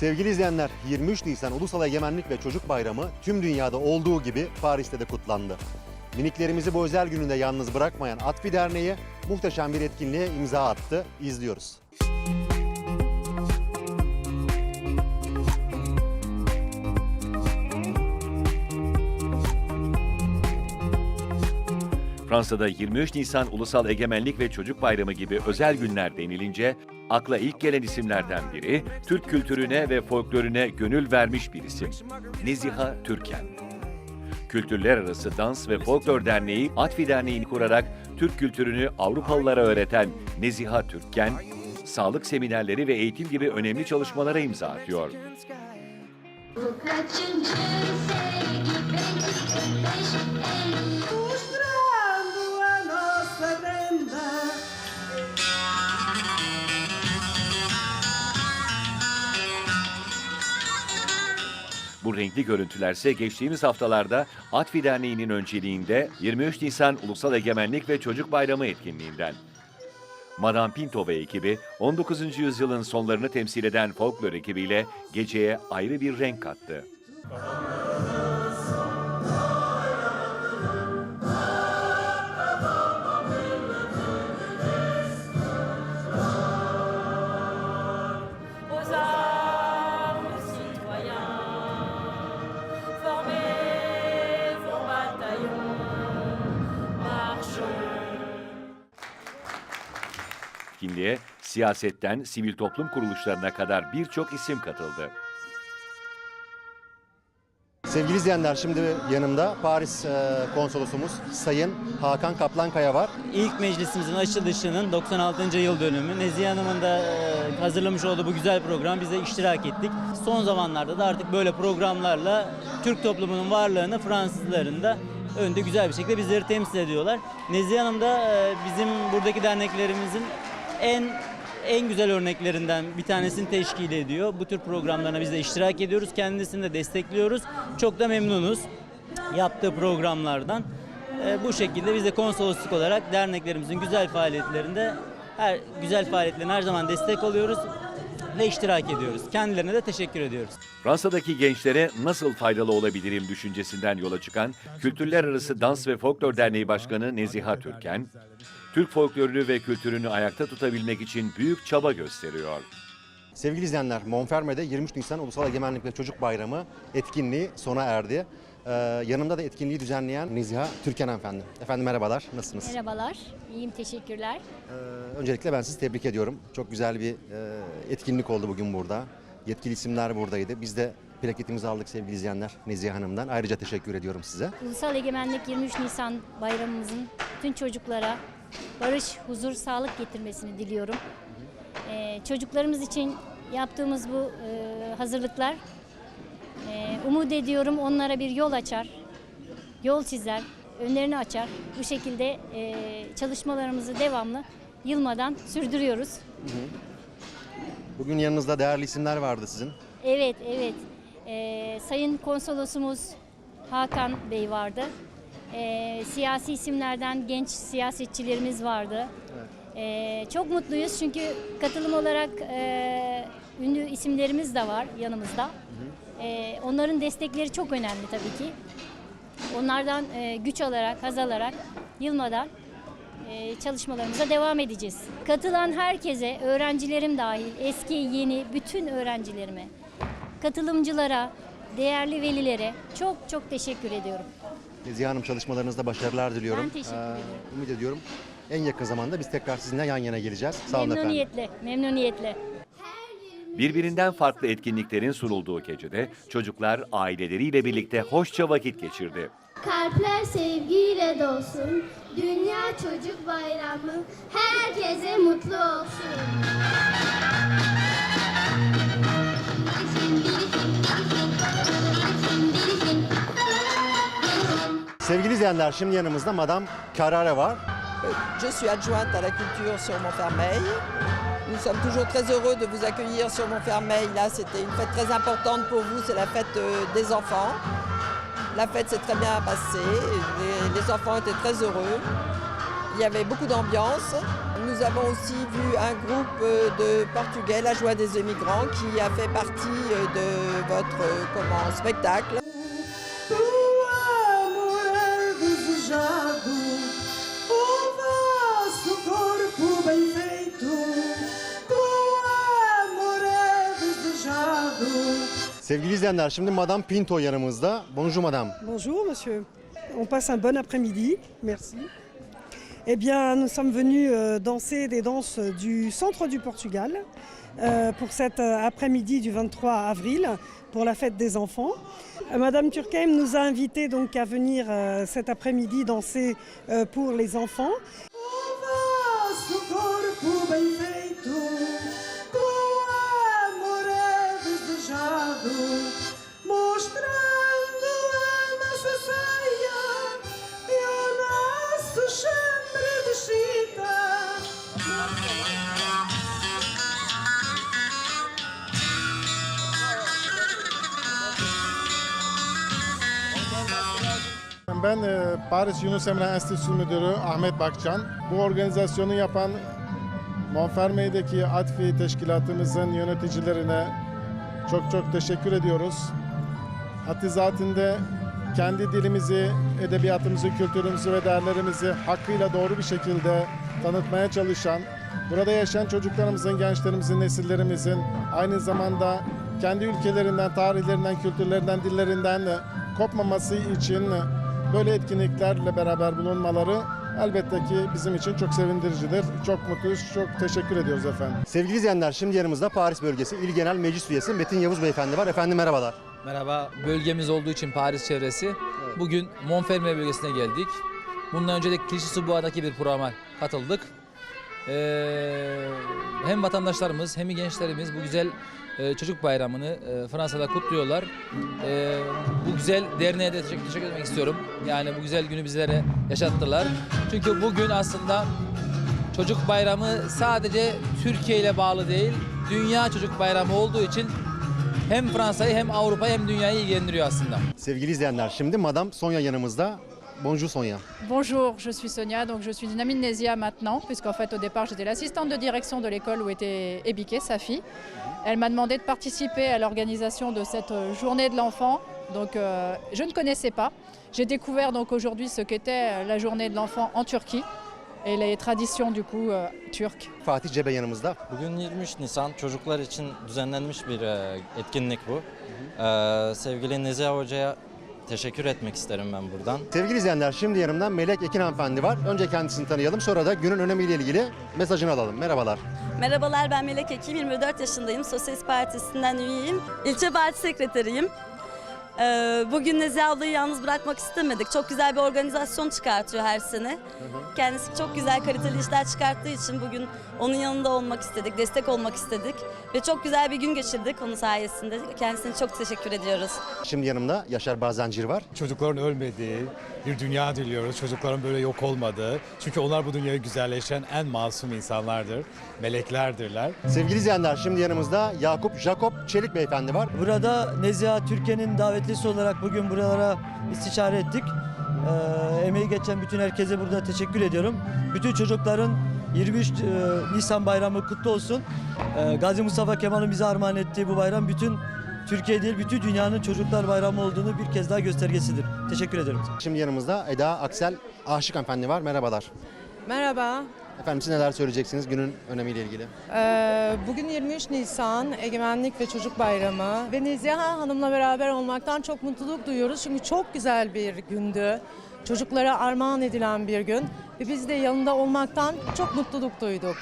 Sevgili izleyenler, 23 Nisan Ulusal Egemenlik ve Çocuk Bayramı tüm dünyada olduğu gibi Paris'te de kutlandı. Miniklerimizi bu özel gününde yalnız bırakmayan Atfi Derneği muhteşem bir etkinliğe imza attı. İzliyoruz. Fransa'da 23 Nisan Ulusal Egemenlik ve Çocuk Bayramı gibi özel günler denilince akla ilk gelen isimlerden biri Türk kültürüne ve folklorüne gönül vermiş bir isim. Neziha Türken. Kültürler Arası Dans ve Folklor Derneği Atfi Derneği'ni kurarak Türk kültürünü Avrupalılara öğreten Neziha Türken, sağlık seminerleri ve eğitim gibi önemli çalışmalara imza atıyor. Bu kaçıncı Bu renkli görüntülerse geçtiğimiz haftalarda Atfi Derneği'nin önceliğinde 23 Nisan Ulusal Egemenlik ve Çocuk Bayramı etkinliğinden. Madame Pinto ve ekibi 19. yüzyılın sonlarını temsil eden folklor ekibiyle geceye ayrı bir renk kattı. Siyasetten sivil toplum kuruluşlarına kadar birçok isim katıldı. Sevgili izleyenler şimdi yanımda Paris e, konsolosumuz Sayın Hakan Kaplankaya var. İlk meclisimizin açılışının 96. yıl dönümü. Nezihe Hanım'ın da e, hazırlamış olduğu bu güzel program bize iştirak ettik. Son zamanlarda da artık böyle programlarla Türk toplumunun varlığını Fransızların da önde güzel bir şekilde bizleri temsil ediyorlar. Nezihe Hanım da e, bizim buradaki derneklerimizin en en güzel örneklerinden bir tanesini teşkil ediyor. Bu tür programlarına biz de iştirak ediyoruz. Kendisini de destekliyoruz. Çok da memnunuz yaptığı programlardan. Ee, bu şekilde biz de konsolosluk olarak derneklerimizin güzel faaliyetlerinde her güzel faaliyetlerine her zaman destek oluyoruz ve iştirak ediyoruz. Kendilerine de teşekkür ediyoruz. Fransa'daki gençlere nasıl faydalı olabilirim düşüncesinden yola çıkan Kültürler Arası Dans ve Folklor Derneği Başkanı Neziha Türken, Türk folklorunu ve kültürünü ayakta tutabilmek için büyük çaba gösteriyor. Sevgili izleyenler, Monferme'de 23 Nisan Ulusal Egemenlik ve Çocuk Bayramı etkinliği sona erdi. Ee, yanımda da etkinliği düzenleyen Neziha Türkan Hanımefendi. Efendim merhabalar, nasılsınız? Merhabalar, iyiyim teşekkürler. Ee, öncelikle ben sizi tebrik ediyorum. Çok güzel bir e, etkinlik oldu bugün burada. Yetkili isimler buradaydı. Biz de plaketimizi aldık sevgili izleyenler Nezihe Hanım'dan. Ayrıca teşekkür ediyorum size. Ulusal Egemenlik 23 Nisan bayramımızın bütün çocuklara barış, huzur, sağlık getirmesini diliyorum. Ee, çocuklarımız için yaptığımız bu e, hazırlıklar e, umut ediyorum onlara bir yol açar, yol çizer, önlerini açar. Bu şekilde e, çalışmalarımızı devamlı yılmadan sürdürüyoruz. Bugün yanınızda değerli isimler vardı sizin. Evet, evet. Ee, Sayın Konsolosumuz Hakan Bey vardı. Ee, siyasi isimlerden genç siyasetçilerimiz vardı. Ee, çok mutluyuz çünkü katılım olarak e, ünlü isimlerimiz de var yanımızda. Ee, onların destekleri çok önemli tabii ki. Onlardan e, güç alarak, haz alarak, yılmadan e, çalışmalarımıza devam edeceğiz. Katılan herkese, öğrencilerim dahil, eski, yeni, bütün öğrencilerime, katılımcılara, değerli velilere çok çok teşekkür ediyorum. Nezihe Hanım çalışmalarınızda başarılar diliyorum. Ben teşekkür ederim. Ümit ediyorum en yakın zamanda biz tekrar sizinle yan yana geleceğiz. Sağ olun efendim. memnuniyetle, memnuniyetle. Birbirinden farklı etkinliklerin sunulduğu gecede çocuklar aileleriyle birlikte hoşça vakit geçirdi. Kalpler sevgiyle dolsun. Dünya Çocuk Bayramı herkese mutlu olsun. Je suis adjointe à la culture sur Montfermeil. Nous sommes toujours très heureux de vous accueillir sur Montfermeil. Là, c'était une fête très importante pour vous, c'est la fête euh, des enfants. La fête s'est très bien passée, les, enfants étaient très heureux. Il y avait beaucoup d'ambiance. Nous avons aussi vu un groupe euh, de Portugais, la joie des immigrants, qui a fait partie euh, de votre spectacle. Bonjour Madame. Bonjour monsieur, on passe un bon après-midi, merci. Eh bien, nous sommes venus euh, danser des danses du centre du Portugal euh, pour cet euh, après-midi du 23 avril pour la fête des enfants. Madame Turkheim nous a invités donc à venir cet après-midi danser pour les enfants. Ben e, Paris Yunus Emre Enstitüsü Müdürü Ahmet Bakcan. Bu organizasyonu yapan Monferme'deki Atfi Teşkilatımızın yöneticilerine çok çok teşekkür ediyoruz. Hatizatinde kendi dilimizi, edebiyatımızı, kültürümüzü ve değerlerimizi hakkıyla doğru bir şekilde tanıtmaya çalışan, burada yaşayan çocuklarımızın, gençlerimizin, nesillerimizin aynı zamanda kendi ülkelerinden, tarihlerinden, kültürlerinden, dillerinden de kopmaması için böyle etkinliklerle beraber bulunmaları elbette ki bizim için çok sevindiricidir. Çok mutluyuz, çok teşekkür ediyoruz efendim. Sevgili izleyenler şimdi yanımızda Paris Bölgesi İl Genel Meclis Üyesi Metin Yavuz Beyefendi var. Efendim merhabalar. Merhaba, bölgemiz olduğu için Paris çevresi. Bugün Montfermeil bölgesine geldik. Bundan önce de Clichy-sous-Bois'daki bir programa katıldık. Ee, hem vatandaşlarımız hem gençlerimiz bu güzel e, çocuk bayramını e, Fransa'da kutluyorlar. Ee, bu güzel derneğe de teşekkür, teşekkür etmek istiyorum. Yani bu güzel günü bizlere yaşattılar. Çünkü bugün aslında çocuk bayramı sadece Türkiye ile bağlı değil, dünya çocuk bayramı olduğu için hem Fransa'yı hem Avrupa'yı hem dünyayı ilgilendiriyor aslında. Sevgili izleyenler şimdi Madame Sonya yanımızda. Bonjour Sonya. Bonjour, je suis Sonia, donc je suis d'une Amnésia maintenant, puisqu'en fait au départ j'étais l'assistante de direction de l'école où était Ebiké, sa fille. Elle m'a demandé de participer à l'organisation de cette euh, journée de l'enfant, donc euh, je ne connaissais pas. J'ai découvert donc aujourd'hui ce qu'était euh, la journée de l'enfant en Turquie et les traditions du coup euh, turques. Fatih Cebe yanımızda. Bugün 23 Nisan çocuklar için düzenlenmiş bir e, etkinlik bu. Ee, sevgili Nezihe Hoca'ya teşekkür etmek isterim ben buradan. Sevgili izleyenler şimdi yanımda Melek Ekin hanımefendi var. Önce kendisini tanıyalım sonra da günün önemiyle ilgili mesajını alalım. Merhabalar. Merhabalar ben Melek Ekim, 24 yaşındayım. Sosyalist Partisi'nden üyeyim. İlçe parti sekreteriyim. Ee, Bugün Nezihe ablayı yalnız bırakmak istemedik. Çok güzel bir organizasyon çıkartıyor her sene. Kendisi çok güzel kaliteli işler çıkarttığı için bugün onun yanında olmak istedik, destek olmak istedik. Ve çok güzel bir gün geçirdik onun sayesinde. Kendisine çok teşekkür ediyoruz. Şimdi yanımda Yaşar Bazancir var. Çocukların ölmediği bir dünya diliyoruz. Çocukların böyle yok olmadığı. Çünkü onlar bu dünyayı güzelleşen en masum insanlardır. Meleklerdirler. Sevgili izleyenler şimdi yanımızda Yakup Jakob Çelik Beyefendi var. Burada Neziha Türkiye'nin davetlisi olarak bugün buralara istişare ettik. Ee, emeği geçen bütün herkese burada teşekkür ediyorum. Bütün çocukların 23 e, Nisan bayramı kutlu olsun. Ee, Gazi Mustafa Kemal'in bize armağan ettiği bu bayram bütün Türkiye değil bütün dünyanın çocuklar bayramı olduğunu bir kez daha göstergesidir. Teşekkür ederim. Şimdi yanımızda Eda Aksel Aşık hanımefendi var. Merhabalar. Merhaba. Efendim siz neler söyleyeceksiniz günün önemiyle ilgili? Ee, Bugün 23 Nisan Egemenlik ve Çocuk Bayramı ve Neziha Hanım'la beraber olmaktan çok mutluluk duyuyoruz. Çünkü çok güzel bir gündü. Çocuklara armağan edilen bir gün ve biz de yanında olmaktan çok mutluluk duyduk.